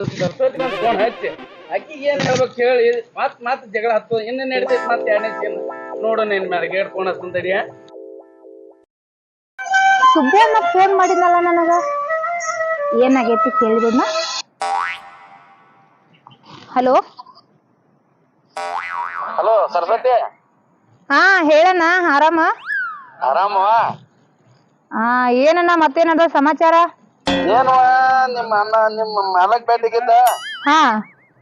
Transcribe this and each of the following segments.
Phone ಹಚ್ಚಿ ಅಕ್ಕಿ ಏನ್ ಹೇಳ್ಬೇಕು ಹೇಳಿ ಮತ್ ಮತ್ ಜಗಳ ಹತ್ತು ಇನ್ನ ನಡೀತೈತಿ ಮತ್ ಎರಡನೇ ಸೀನ್ ನೋಡೋಣ ಏನ್ ಮ್ಯಾಲ ಗೇಡ್ಕೊಂಡ ಫೋನ್ ಸುಬ್ಬಿ ಸುಬ್ಬಣ್ಣ ಫೋನ್ ಮಾಡಿದ್ನಲ್ಲ ನನಗ? ಏನಾಗೈತಿ ಕೇಳಿದ್ನ ಹಲೋ ಹಲೋ ಸರಸ್ವತಿ. ಹಾ ಹೇಳಣ್ಣ ಆರಾಮ? ಆರಾಮ ಹಾ ಏನಣ್ಣ ಮತ್ತೇನದ ಸಮಾಚಾರ? ಏನು ನಿಮ್ಮ ಅಣ್ಣ ನಿಮ್ಮ ಮಾಲಕ್ ಬೇಟಿಗಿದ್ದ ಹಾ.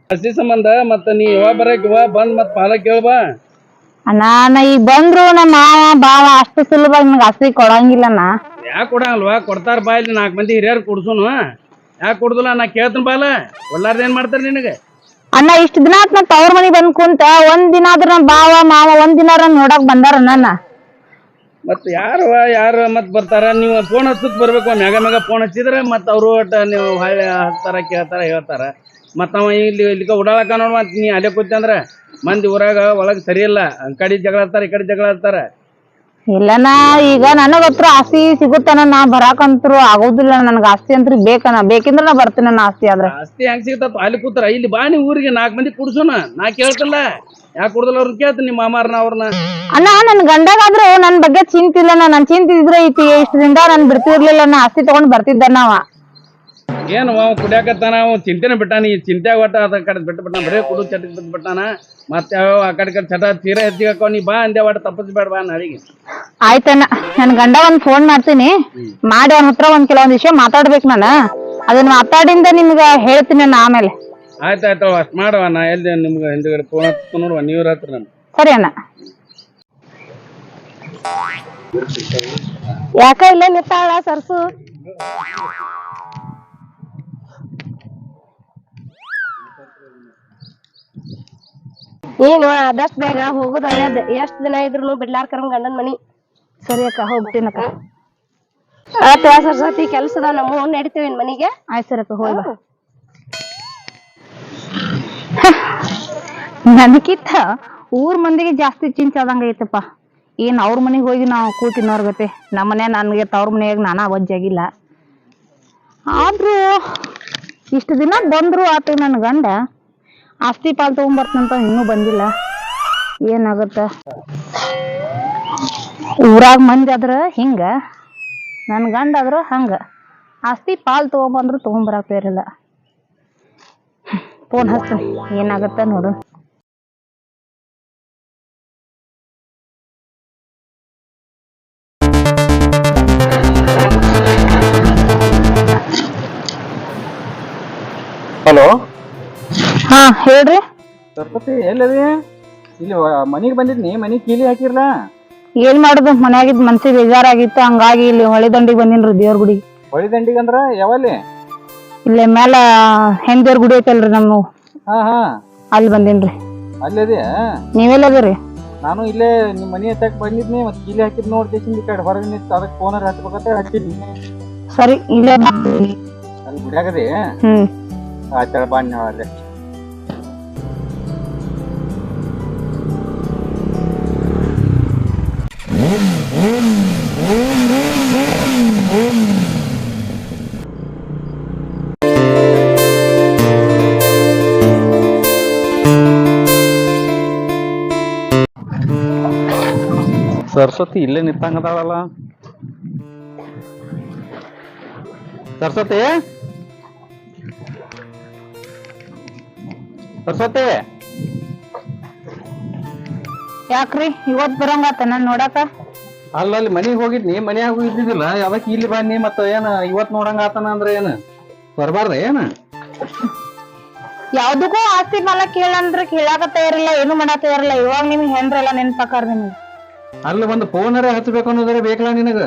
ಹಸಿ ಸಂಬಂಧ ಮತ್ತ ನೀ ಯಾವಾಗ ಬರಕ್ ವಾ ಬಂದ್ ಮತ್ ಪಾಲಕ್ ಕೇಳ್ಬಾ ಅಣ್ಣ ನಾ ಈಗ ಬಂದ್ರು ನಮ್ಮ ಮಾವ ಬಾವ ಅಷ್ಟು ಸುಲಭವಾಗಿ ನನಗೆ ಹಸಿ ಕೊಡಂಗಿಲ್ಲಣ್ಣ. ಯಾಕೆ ಕೊಡಲ್ವಾ ಕೊಡ್ತಾರ ಬಾ ಇಲ್ಲಿ ನಾಲ್ಕು ಮಂದಿ ಹಿರಿಯರ್ ಕುಡ್ಸುನು. ಯಾಕೆ ಕೊಡುದಿಲ್ಲ? ನಾ ಕೇಳ್ತೀನಿ ಬಾಲ ಒಳ್ಳಾರ್ದ ಏನ್ ಮಾಡ್ತಾರ ನಿನಗೆ? ಅಣ್ಣ ಇಷ್ಟು ದಿನ ಆತ್ ನಾ ತವ್ರ ಮನಿ ಬಂದ್ ಕುಂತ ಒಂದ್ ದಿನ ಆದ್ರ ನಮ್ಮ ಬಾವ ಮಾವ ಒಂದ್ ದಿನ ನೋಡಕ್ ಬಂದಾರ ನನ್ನ ಮತ್ ಯಾರು ಯಾರು ಮತ್ ಬರ್ತಾರ? ನೀವು ಫೋನ್ ಹಚ್ಚಕ್ ಬರ್ಬೇಕು ಮ್ಯಾಗ ಮ್ಯಾಗ ಫೋನ್ ಹಚ್ಚಿದ್ರೆ ಮತ್ ಅವರು ಒಟ್ಟ ನೀವು ಹಳ್ಳಿ ಹಚ್ತಾರ ಕೇಳ್ತಾರ ಹೇಳ್ತಾರ. ಮತ್ ಅವ ಇಲ್ಲಿ ಇಲ್ಲಿಗೆ ಓಡಾಡಕ ನೋಡ್ ಮತ್ ನೀ ಅಲ್ಲೇ ಕೂತಿ ಅಂದ್ರ ಮಂದಿ ಊರಾಗ ಒಳಗ್ ಸರಿ ಇಲ್ಲ. ಆ ಕಡೆ ಜಗಳ ಹತ್ತಾರ ಈ ಕಡೆ ಜಗಳ ಹತ್ತಾರ ನಾ ಈಗ ನನಗ ಹತ್ರ ಆಸ್ತಿ ಸಿಗುತ್ತನ ನಾ ಬರಾಕಂತ್ರು ಆಗೋದಿಲ್ಲ. ನನ್ಗ ಆಸ್ತಿ ಅಂತ್ರು ಬೇಕನ ಬೇಕಿಂದ್ರ ನಾ ಬರ್ತೀನಣ್ಣ ಆಸ್ತಿ ಆದ್ರೆ. ಆಸ್ತಿ ಹೆಂಗ್ ಸಿಗ್ತತ್? ಅಲ್ಲಿ ಕೂತಾರ. ಇಲ್ಲಿ ಬಾ ನೀ ಊರಿಗೆ ನಾಲ್ಕು ಮಂದಿ ಕುಡ್ಸೋಣ. ನಾ ಕೇಳ್ತಿಲ್ಲ ಯಾಕೆ ಕೊಡ್ದಲ್ಲ ಅವ್ರನ್ನ ಕೇಳ್ತೀನಿ ನಿಮ್ಮ ಮಾಮಾರ್ನ ಅವ್ರನ್ನ ಅಣ್ಣ ನನ್ ಗಂಡಗಾದ್ರು ನನ್ ಬಗ್ಗೆ ಚಿಂತಿಲ್ಲ ನನ್ ಚಿಂತಿದ್ರೆ ಇಷ್ಟು ಇಷ್ಟದಿಂದ ನನ್ ಬಿಡ್ತಿರ್ಲಿಲ್ಲ. ನಾ ಆಸ್ತಿ ತಗೊಂಡ್ ಬರ್ತಿದ್ದ ನಾವ ಏನು ಅವ ಕುಡಿಯಾಕತ್ತಾನ? ಅವ ಚಿಂತೆನೆ ಬಿಟ್ಟಾನ. ಈ ಚಿಂತೆ ಒಟ್ಟ ಅದ ಕಡೆ ಬಿಟ್ಟು ಬಿಟ್ಟಾನ. ಬರೇ ಕುಡು ಚಟಕ್ ಬಿಟ್ಟು ಬಿಟ್ಟಾನ. ಮತ್ತೆ ಯಾವ ಆ ಕಡೆ ಕಡೆ ಚಟ ತೀರ ಎತ್ತಿಗೆ ನೀ ಬಾ ಅಂದೆ ಒಟ್ಟ ತಪ್ಪಿಸ್ಬೇಡ ಬಾ ನಾಳಿಗೆ ಆಯ್ತಣ್ಣ. ನನ್ ಗಂಡ ಒಂದ್ ಫೋನ್ ಮಾಡ್ತೀನಿ. ಮಾಡಿ ಅವನ ಹತ್ರ ಒಂದ್ ಕೆಲವೊಂದ್ ವಿಷಯ ಮಾತಾಡ್ಬೇಕು ನಾನು. ಅದನ್ನ ಮಾತಾಡಿಂದ ನಿಮ್ಗ ಹೇಳ್ತೀನಿ ನಾನು ಆಮೇಲೆ. ಆಯ್ತು ಆಯ್ತು ಅಷ್ಟು ಮಾಡುವ ನಾ ಎಲ್ಲಿ ನಿಮ್ಗೆ ಹಿಂದ್ಗಡೆ ಫೋನ್ ಹಚ್ಚು ನೋಡುವ ನೀವ್ರ ಹತ್ರ ನಾನು. ಸರಿ ಅಣ್ಣ. ಯಾಕ ಇಲ್ಲ ನಿತ್ತಾಳ ಸರ್ಸು? ನೀನು ಆದಷ್ಟು ಬೇಗ ಹೋಗುದ ಎಷ್ಟು ದಿನ ಇದ್ರು ಬಿಡ್ಲಾರ್ಕರ ಗಂಡನ ಮನಿ. ಸರಿ ಅಕ್ಕ ಹೋಗ್ಬಿಟ್ಟಿನಕ್ಕ ಆತ ಸರ್ಸತಿ ಕೆಲ್ಸದ ನಮ್ಮ ನಡಿತೇವೇನ್ ಮನಿಗೆ. ಆಯ್ತು ಸರ್ ಅಕ್ಕ ಹೋಗಿ ಬಾ ನನಗಿತ್ತ ಊರ್ ಮಂದಿಗೆ ಜಾಸ್ತಿ ಚಿಂಚಾದಂಗ ಐತಪ್ಪ. ಏನ್ ಅವ್ರ ಮನೆಗೆ ಹೋಗಿ ನಾವು ಕೂತಿನೋರ್ ಗತೆ. ನಮ್ಮ ಮನೆ ನನ್ಗೆ ತವ್ರ ಮನೆಯಾಗ ನಾನಾ ಆಗಿಲ್ಲ ಆದ್ರೂ ಇಷ್ಟು ದಿನ ಬಂದ್ರು ಆತ ನನ್ನ ಗಂಡ. ಆಸ್ತಿ ಪಾಲ್ ತಗೊಂಬರ್ತಂತ ಇನ್ನೂ ಬಂದಿಲ್ಲ. ಏನಾಗತ್ತ? ಊರಾಗ ಮಂದಿ ಆದ್ರ ಹಿಂಗ. ನನ್ನ ಗಂಡ ಆದ್ರ ಹಂಗ. ಆಸ್ತಿ ಪಾಲ್ ತಗೊಂಬಂದ್ರು ತಗೊಂಬರಾಕ್ ಬೇರಿಲ್ಲ ಫೋನ್ ಹಚ್ತೀನಿ ಏನಾಗತ್ತ ನೋಡು. ಹಲೋ? ಹಾ ಹೇಳ್ರಿ. ತಪ್ಪತಿ ಎಲ್ಲದಿ? ಇಲ್ಲಿ ಮನಿಗೆ ಬಂದಿದ್ನಿ ಮನೆ ಕೀಲಿ ಹಾಕಿರ್ಲ? ಏನ್ ಮಾಡುದು? ಮನ್ಯಾಗಿದ್ ಮನ್ಸಿಗೆ ಬೇಜಾರಾಗಿತ್ತು ಹಂಗಾಗಿ ಇಲ್ಲಿ ಹೊಳೆ ದಂಡಿಗೆ ಬಂದಿನ್ರಿ ದೇವ್ರ ಗುಡಿ. ಹೊಳಿ ದಂಡಿಗೆ ಅಂದ್ರ ಯಾವಲ್ಲಿ? ಇಲ್ಲೇ ಮ್ಯಾಲ ಹೆಣ್ ದೇವ್ರ ಗುಡಿ ಐತಲ್ರಿ ನಮ್ಮ. ಹಾ ಹಾ. ಅಲ್ಲಿ ಬಂದಿನ್ರಿ. ಅಲ್ಲದಿ? ನೀವೆಲ್ಲದಿರಿ ನಾನು ಇಲ್ಲೇ ನಿಮ್ಮ ಮನೆ ಹತ್ತಕ್ ಬಂದಿದ್ನಿ ಮತ್ತೆ ಕೀಲಿ ಹಾಕಿದ್ ನೋಡ್ತೀನಿ ಈ ಕಡೆ ಹೊರಗೆ ನಿಂತು ಅದಕ್ಕೆ ಫೋನರ್ ಹಚ್ಬೇಕಂತ ಹಚ್ಚಿದ್ನಿ. ಸರಿ ಇಲ್ಲೇ. ಅಲ್ಲಿ ಗುಡಿಯಾಗದಿ? ಹ್ಮ್. ಆಚರ ಬಾಣಿ ಅಲ್ಲೇ ಸರಸ್ವತಿ ಇಲ್ಲೇ ನಿಂತಂಗದಾಳಲ್ಲ ಸರಸ್ವತಿ ಸರಸ್ವತಿ. ಯಾಕ್ರಿ? ಇವತ್ ಬರಂಗಾತ ನಾನ್ ನೋಡಾಕ? ಅಲ್ಲ ಅಲ್ಲಿ ಮನಿಗೆ ಹೋಗಿದ್ನಿ ಮನ್ಯಾಗ ಹೋಗಿದ್ದಿಲ್ಲ ಯಾವಾಗ ಇಲ್ಲಿ ಬನ್ನಿ ಮತ್ತ ಏನ? ಇವತ್ ನೋಡಂಗ ಆತನ ಅಂದ್ರೆ ಏನ? ಬರಬಾರ್ದ ಏನ? ಯಾವ್ದಕ್ಕೂ ಆಸ್ತಿ ಮಾಲ ಕೇಳಂದ್ರ ಕೇಳಾಕ ತಯಾರಿಲ್ಲ ಏನು ಮಾಡಾಕ ತಯಾರಿಲ್ಲ. ಇವಾಗ ನಿಮ್ಗೆ ಹೆಂಡ್ರಲ್ಲ ನೆನ್ಪಾಕಾರ ನಿಮ್ಗೆ? ಅಲ್ಲಿ ಒಂದು ಫೋನರ ಹಚ್ಬೇಕು ಅನ್ನೋದ್ರೆ ಬೇಕಲ್ಲ ನಿನಗ?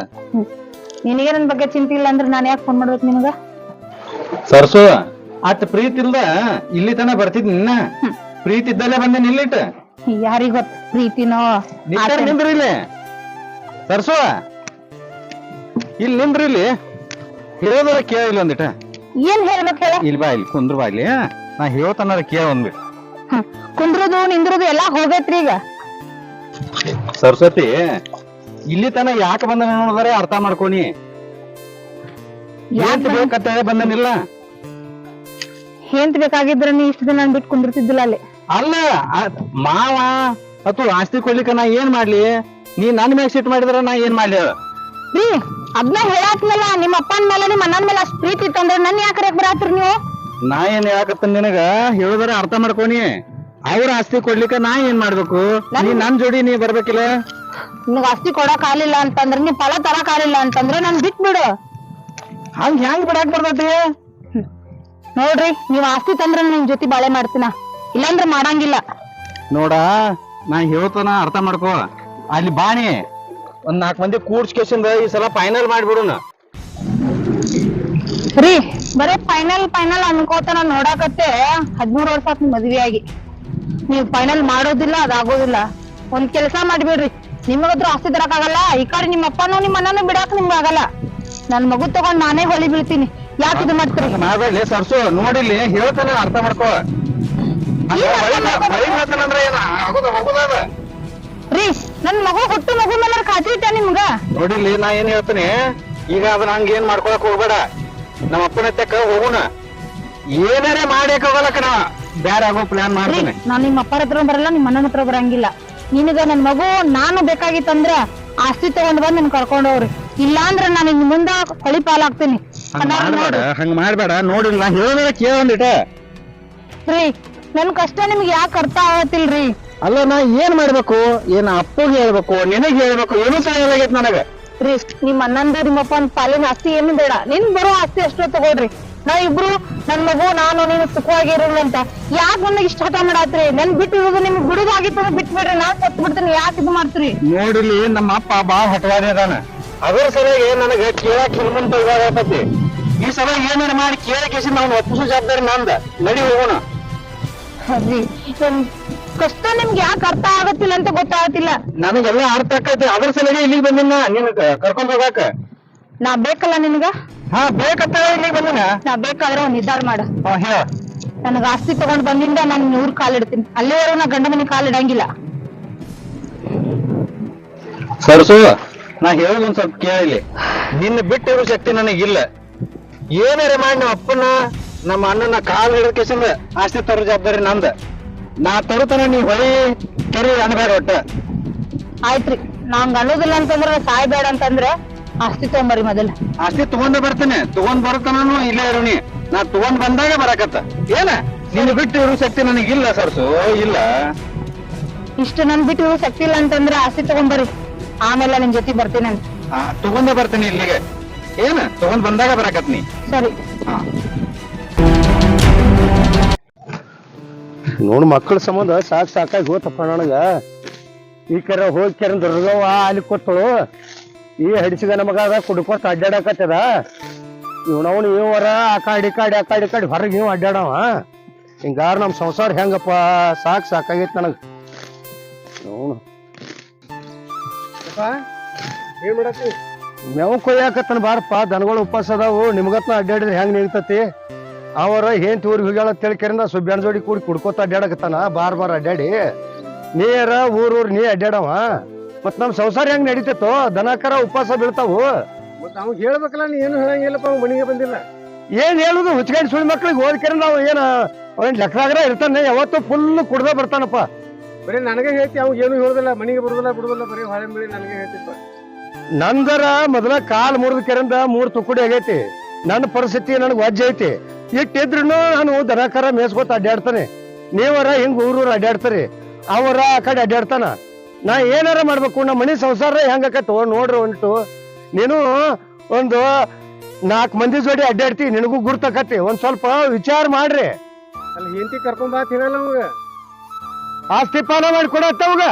ನಿನಗೆ ನನ್ ಬಗ್ಗೆ ಚಿಂತೆ ಇಲ್ಲ ಅಂದ್ರೆ ನಾನು ಯಾಕೆ ಫೋನ್ ಮಾಡ್ಬೇಕು ನಿಮ್ಗ ಸರ್ಸು ಅಟ್ ಪ್ರೀತಿ ಇಲ್ದ ಇಲ್ಲಿ ತನ ಬರ್ತಿದ್ ನಿನ್ನ ಪ್ರೀತಿ ಇದ್ದಲ್ಲೇ ಬಂದೆ ನಿಲ್ಲಿಟ್. ಯಾರಿಗ ಗೊತ್ತ ಪ್ರೀತಿನೋ ನಿಂತರ ನಿಂದ್ರಿ ಇಲ್ಲಿ. ಸರ್ಸು ಇಲ್ಲಿ ನಿಂದ್ರಿ ಇಲ್ಲಿ. ಹೇಳೋದ್ರ ಕೇಳ ಇಲ್ಲ ಒಂದಿಟ. ಏನ್ ಹೇಳ್ಬೇಕು ಹೇಳ? ಇಲ್ಲಿ ಬಾ ಇಲ್ಲಿ ಕುಂದ್ರ ಬಾ ಇಲ್ಲಿ. ನಾ ಹೇಳ್ತಾನಾರ ಕೇಳ ಒಂದ್ ಕುಂದ್ರದು ನಿಂದ್ರದು ಎಲ್ಲಾ ಹೋಗೈತ್ರಿ ಈಗ. ಸರಸ್ವತಿ ಇಲ್ಲಿ ತನ ಯಾಕೆ ಬಂದ ನೋಡಿದ್ರೆ ಅರ್ಥ ಮಾಡ್ಕೊನಿ. ಏನ್ ಬೇಕಂತ ಬಂದನಿಲ್ಲ. ಹೆಂತ್ ಬೇಕಾಗಿದ್ರ ನೀ ಇಷ್ಟ ದಿನ ಬಿಟ್ಟು ಕುಂದಿರ್ತಿದ್ದಿಲ್ಲ ಅಲ್ಲಿ. ಅಲ್ಲ ಆ- ಮಾವ ಅಥವಾ ಆಸ್ತಿ ಕೊಡ್ಲಿಕ್ಕ ನಾ ಏನ್ ಮಾಡ್ಲಿ? ನೀ ನನ್ ಮೇಲೆ ಸಿಟ್ ಮಾಡಿದ್ರ ನಾ ಏನ್ ಮಾಡ್ಲಿ? ಹೇಳು? ರೀ ಅದ್ನ ಹೇಳಾತ್ಮೇಲ ನಿಮ್ಮ ಅಪ್ಪನ ಮೇಲೆ ನಿಮ್ಮ ಅಣ್ಣನ ಮೇಲೆ ಅಷ್ಟ್ ಪ್ರೀತಿ ಇತ್ತಂದ್ರೆ ನನ್ ಯಾಕೆ ಬರಾತ್ರಿ ನೀವು? ನಾ ಏನ್ ಹೇಳಕತ್ತ ನಿನಗ? ಹೇಳುದಾರ ಅರ್ಥ ಮಾಡ್ಕೊನಿ. ಅವ್ರ ಆಸ್ತಿ ಕೊಡ್ಲಿಕ್ಕ ನಾ ಏನ್ ಮಾಡ್ಬೇಕು? ನೀ ನನ್ ಜೋಡಿ ನೀ ಬರ್ಬೇಕಿಲ್ಲ? ನಿಮ್ಗ ಆಸ್ತಿ ಕೊಡಕ್ ಆಗ್ಲಿಲ್ಲ ಅಂತಂದ್ರೆ ನೀ ಫಲ ತರಕ್ ಆಗ್ಲಿಲ್ಲ ಅಂತಂದ್ರೆ ನನ್ ಬಿಟ್ಬಿಡು. ಹಂಗ ಹೆಂಗ್ ಬಿಡಾಕ್ ಬರ್ತೈತಿ? ನೋಡ್ರಿ ನೀವ್ ಆಸ್ತಿ ತಂದ್ರ ನಿಮ್ ಜೊತೆ ಬಾಳೆ ಮಾಡ್ತೀನ. ಇಲ್ಲಾಂದ್ರೆ ಮಾಡಂಗಿಲ್ಲ. ನೋಡ ನಾ ಹೇಳ್ತಾನ ಅರ್ಥ ಮಾಡ್ಕೋ. ಅಲ್ಲಿ ಬಾಣಿ. ಒಂದ್ ನಾಲ್ಕು ಮಂದಿ ಕೂಡ್ಸ್ಕೇಶಿಂದ ಈ ಸಲ ಫೈನಲ್ ಮಾಡ್ಬಿಡೋಣ. ರೀ ಬರೇ ಫೈನಲ್ ಫೈನಲ್ ಅನ್ಕೋತ ನಾನ್ ನೋಡಾಕತ್ತೆ. ಹದ್ಮೂರ್ ವರ್ಷ ಆತ್ ನಿಮ್ಮ ಮದ್ವೆ ಆಗಿ ನೀವ್ ಫೈನಲ್ ಮಾಡೋದಿಲ್ಲ ಅದಾಗೋದಿಲ್ಲ. ಒಂದ್ ಕೆಲ್ಸ ಮಾಡ್ಬಿಡ್ರಿ. ನಿಮಗದ್ರು ಆಸ್ತಿ ತರಕ್ ಆಗಲ್ಲ ಈ ಕಡೆ ನಿಮ್ಮ ಅಪ್ಪನೂ ನಿಮ್ಮ ಅಣ್ಣನೂ ಬಿಡಾಕ್ ನಿಮ್ಗೆ ಆಗಲ್ಲ. ನನ್ ಮಗು ತಗೊಂಡ್ ನಾನೇ ಹೊಳಿ ಬೀಳ್ತೀನಿ. ಯಾಕೆ ಇದು ಮಾಡ್ತೀರಿ? ಮಾಡ್ಬೇಡ್ಲಿ ಸರ್ಸು ನೋಡಿಲ್ಲಿ ಹೇಳ್ತಾನೆ ಅರ್ಥ ಮಾಡ್ಕೋ. ಏನ್ ಅರ್ಥ ಮಾಡ್ಕೋ? ಏನ ಆಗುದ ಹೋಗುದದ ರೀ ನನ್ ಮಗು ಹುಟ್ಟು ಮಗು ಮೇಲೆ ಖಾತ್ರಿ ಇಟ್ಟ ನಿಮ್ಗ? ನೋಡಿಲ್ಲಿ ನಾ ಏನ್ ಹೇಳ್ತೀನಿ? ಈಗ ಅದನ್ನ ಹಂಗ ಏನ್ ಮಾಡ್ಕೊಳಕ್ ಹೋಗ್ಬೇಡ. ನಮ್ಮ ಅಪ್ಪನ ಹತ್ತಕ್ಕ ಹೋಗೋಣ ಏನಾರೇ ಮಾಡ್ಯಾಕ ಹೋಗಲಕ್ಕ ನಾ ಬ್ಯಾರೆ ಆಗೋ ಪ್ಲಾನ್ ರೀ ಮಾಡ್ತೀನಿ ನಾನ್ ನಿಮ್ಮ ಅಪ್ಪರ ಹತ್ರ ಬರಲ್ಲ ನಿಮ್ಮ ಅಣ್ಣನ ಹತ್ರ ಬರಂಗಿಲ್ಲ. ನಿನಗ ನನ್ ಮಗು ನಾನು ಬೇಕಾಗಿತ್ತಂದ್ರ ಆಸ್ತಿ ತಗೊಂಡ್ ಬಂದ್ ನನ್ ಕರ್ಕೊಂಡ್ ಹೋಗ್ರಿ. ಇಲ್ಲಾಂದ್ರ ನಾನು ಇನ್ ಮುಂದ ಹೊಳಿ ಪಾಲಾಗ್ತೀನಿ. ಮಾಡ್ಬೇಡ ಹಂಗ ಮಾಡ್ಬೇಡ. ನೋಡಿಲ್ಲ ನಾ ಹೇಳೋದ್ರ ಕೇಳೊಂದಿಟ ರೀ ನನ್ ಕಷ್ಟ ನಿಮ್ಗೆ ಯಾಕೆ ಅರ್ಥ ಆಗತ್ತಿಲ್ರಿ? ಅಲ್ಲ ನಾ ಏನ್ ಮಾಡ್ಬೇಕು? ಏನ್ ಅಪ್ಪಗೆ ಹೇಳ್ಬೇಕು ನಿನಗ್ ಹೇಳ್ಬೇಕು ಏನೂ ತಿಳಿಯಲಾಗೈತ್ ನನಗ. ರೀ ನಿಮ್ ಅಣ್ಣಂದ ನಿಮ್ಮಪ್ಪನ ಪಾಲಿನ ಆಸ್ತಿ ಏನು ಬೇಡ. ನಿನ್ ಬರೋ ಆಸ್ತಿ ಅಷ್ಟೋ ತಗೊಳ್ರಿ. ನಾ ಇಬ್ರು ನನ್ ಮಗು ನಾನು ನೀನು ಸುಖವಾಗಿರೋಣ ಅಂತ. ಯಾಕೆ ನನಗೆ ಇಷ್ಟ ಹಠ ಮಾಡಾತ್ರಿ? ನನ್ ಬಿಟ್ಟಿರೋದು ನಿಮ್ಗೆ ಬಿಡುದಾಗಿತ್ತು ಅಂದ್ರೆ ಬಿಟ್ಬಿಡ್ರಿ. ನಾನ್ ಸತ್ ಬಿಡ್ತೀನಿ ಯಾಕೆ ಇದು ಮಾಡ್ತೀರಿ? ನೋಡಿಲಿ ನಮ್ಮ ಅಪ್ಪ ಬಾಳ ಅದಾನ. ಅದ್ರ ಸರಿಯಾಗಿ ನನಗೆ ಕೇಳಕ್ ಹಿಲ್ಮಂತ ಇದಾಗತೈತಿ ಈ ಸಲ ಏನಾರ ಮಾಡಿ ಕೇಳಕ್ಕೆ ನಾವು ಒಪ್ಪಿಸೋ ಜವಾಬ್ದಾರಿ ನಂದ. ನಡಿ ಹೋಗೋಣ. ಕಷ್ಟ ನಿಮ್ಗೆ ಯಾಕೆ ಅರ್ಥ ಆಗತ್ತಿಲ್ಲ ಅಂತ ಗೊತ್ತಾಗತ್ತಿಲ್ಲ. ನನಗೆಲ್ಲ ಅರ್ಥ ಆಕೈತಿ ಅದ್ರ ಸಲುವಾಗಿ ಇಲ್ಲಿಗೆ ಬಂದಿನ ನಿನ್ ಕರ್ಕೊಂಡ್ ಹೋಗಾಕ. ನಾ ಬೇಕಲ್ಲ ನಿನಗ? ಹಾ ಬೇಕಂತ ಇಲ್ಲಿಗೆ ಬಂದಿನ ನಾ. ಬೇಕಾದ್ರೆ ಒಂದ್ ನಿರ್ಧಾರ ಮಾಡ. ಹಾ ಹೇಳ. ನನಗ ಆಸ್ತಿ ತಗೊಂಡ್ ಬಂದಿಂದ ನಾನು ನೂರ್ ಅಲ್ಲೇ ಅಲ್ಲಿವರೆಗೂ ನಾ ಗಂಡ ಮನೆ ಕಾಲಿಡಂಗಿಲ್ಲ ಸರ್ಸು ನಾ ಹೇಳೋದು ಒಂದ್ ಸ್ವಲ್ಪ ಕೇಳಿಲಿ. ನಿನ್ನ ಬಿಟ್ಟಿರೋ ಶಕ್ತಿ ನನಗಿಲ್ಲ. ಏನಾರ ಮಾಡಿ ನಮ್ಮ ಅಪ್ಪನ ನಮ್ಮ ಅಣ್ಣನ ಕಾಲ್ ಹಿಡಿದ ಆಸ್ತಿ ತರೋ ಜವಾಬ್ದಾರಿ ನಂದ. ನಾ ತರುತನ ನೀ ಹೊಳಿ ಕೆರಿ ಅನ್ಬೇಡ ಒಟ್ಟ. ಆಯ್ತ್ರಿ ನಂಗ ಅನ್ನೋದಿಲ್ಲ ಅಂತಂದ್ರ ಸಾಯ್ಬೇಡ ಅಂತಂದ್ರ ಆಸ್ತಿ ತಗೊಂಬರಿ ಮೊದಲ. ಆಸ್ತಿ ತಗೊಂಡ ಬರ್ತೇನೆ ತಗೊಂಡ್ ಬರ್ತನೂ ಇಲ್ಲೇ ಇರೋನಿ ನಾ. ತಗೊಂಡ್ ಬಂದಾಗ ಬರಾಕತ್ತ. ಏನ? ನಿನ್ನ ಬಿಟ್ಟು ಇರೋ ಶಕ್ತಿ ನನಗಿಲ್ಲ ಸರ್ಸು ಇಲ್ಲ. ಇಷ್ಟು ನನ್ ಬಿಟ್ಟು ಶಕ್ತಿ ಇಲ್ಲ ಅಂತಂದ್ರ ಆಸ್ತಿ ತಗೊಂಬರಿ ಆಮೇಲೆ ನಿನ್ ಜೊತೆ ಬರ್ತೀನಿ ಅಂತ. ಆ, ತಗೊಂಡೇ ಬರ್ತೀನಿ ಇಲ್ಲಿಗೆ. ಏನ? ತಗೊಂಡ್ ಬಂದಾಗ ಬರಾಕತ್ ನೀ ಸರಿ ನೋಡು ಮಕ್ಕಳ ಸಂಬಂಧ ಸಾಕ್ ಸಾಕಾಗಿ ಹೋತಪ್ಪ ನನಗ. ಈ ಕರೆ ಹೋಗಿ ಕೆರೆ ದುರ್ಗವ್ವ ಅಲ್ಲಿ ಕೊಟ್ಟಳು ಈ ಹಡಿಸಿದ ನಮಗ ಅದ ಕುಡ್ಕೊತ ಅಡ್ಡಾಡಕತ್ತದ. ಈ ಇವರ ಆ ಕಾಡಿ ಕಾಡಿ ಆ ಕಾಡಿ ಕಾಡಿ ಹೊರಗೆ ಇವ್ ಅಡ್ಡಾಡವ. ಹಿಂಗಾರ ನಮ್ ಸಂಸಾರ ಹೆಂಗಪ್ಪ? ಸಾಕ್ ಸಾಕಾಗೈತ್ ನನಗೆ. ಅವನು ಏನ್ ಮಾಡತ್ತಿ? ಮೇವು ಕೊಯ್ಯಾಕತ್ತನ ಬಾರಪ್ಪ ದನಗಳು ಉಪವಾಸ ಅದಾವು ನಿಮ್ಗತ್ನ ಅಡ್ಡಾಡಿದ್ರೆ ಹೆಂಗ್ ನಿಲ್ತತಿ ಅವರ ಏನ್ ಊರಿಗೆ ಹೋಗ್ಯಾಳ ತಿಳ್ಕರಿಂದ ಸುಬ್ಯಾಣ ಜೋಡಿ ಕೂಡಿ ಕುಡ್ಕೋತ ಅಡ್ಡಾಡಕತ್ತಾನ ಬಾರ್ ಬಾರ್ ಅಡ್ಡಾಡಿ ನೀರ ಊರ್ ಊರ್ ನೀ ಅಡ್ಡಾಡವ ಮತ್ ನಮ್ ಸಂಸಾರ ಹೆಂಗ್ ನಡೀತಿತ್ತು ದನಕರ ಉಪವಾಸ ಬೀಳ್ತಾವು. ಮತ್ ಅವ್ನ್ ಹೇಳ್ಬೇಕಲ್ಲ ನೀ ಏನು ಹೇಳಂಗಿಲ್ಲಪ್ಪ ಅವ್ನ್ ಮನಿಗೆ ಬಂದಿಲ್ಲ. ಏನ್ ಹೇಳುದು? ಹುಚ್ಕಂಡ್ ಸುಳಿ ಮಕ್ಳಿಗೆ ಹೋದ್ಕರ ನಾವು ಏನ ಅವನ್ ಲೆಕ್ಕದಾಗ್ರ ಇರ್ತಾನೆ ಯಾವತ್ತು ಫುಲ್ ಕುಡ್ದ ಬರ್ತಾನಪ್ಪ. ಬರೀ ನನಗೆ ಹೇಳ್ತಿ ಅವ್ ಏನು ಹೇಳುದಿಲ್ಲ ಮನೆಗೆ ಬರುದಿಲ್ಲ ಬಿಡುದಿಲ್ಲ ಬರೀ ಹೊಳೆ ನನಗೆ ಹೇಳ್ತಿಪ್ಪ ನಂದರ ಮೊದಲ ಕಾಲ್ ಮುರಿದ ಕೆರಿಂದ ಮೂರ್ ತುಕ್ಕುಡಿ ಆಗೈತಿ. ನನ್ನ ಪರಿಸ್ಥಿತಿ ನನಗ್ ವಜ್ಜ ಐತಿ. ಇಟ್ಟಿದ್ರು ನಾನು ದನಕರ ಮೇಸ್ಕೊತ ಅಡ್ಡಾಡ್ತಾನೆ ನೀವರ ಹಿಂಗ್ ಊರೂರ ಅಡ್ಡಾಡ್ತಾರಿ ಅವರ ಆ ಕಡೆ ಅಡ್ಡಾಡ್ತಾನ ನಾ ಏನಾರ ಮಾಡ್ಬೇಕು ನಮ್ಮ ಮನಿ ಸಂಸಾರ ಹೆಂಗಾಕತ್ತು ನೋಡ್ರಿ ಉಂಟು. ನೀನು ಒಂದು ನಾಲ್ಕು ಮಂದಿ ಜೋಡಿ ಅಡ್ಡಾಡ್ತಿ ನಿನಗೂ ಗುರ್ತಕತ್ತಿ ಒಂದ್ ಸ್ವಲ್ಪ ವಿಚಾರ ಮಾಡ್ರಿ. ಅಲ್ಲಿ ಹೆಂಡತಿ ಕರ್ಕೊಂಡ್ ಬಾ ತಿನ್ನಲ್ಲ ಅವಾಗ. ಆಸ್ತಿ ಪಾಲ ಮಾಡಿ ಕೊಡತ್ತವಾಗ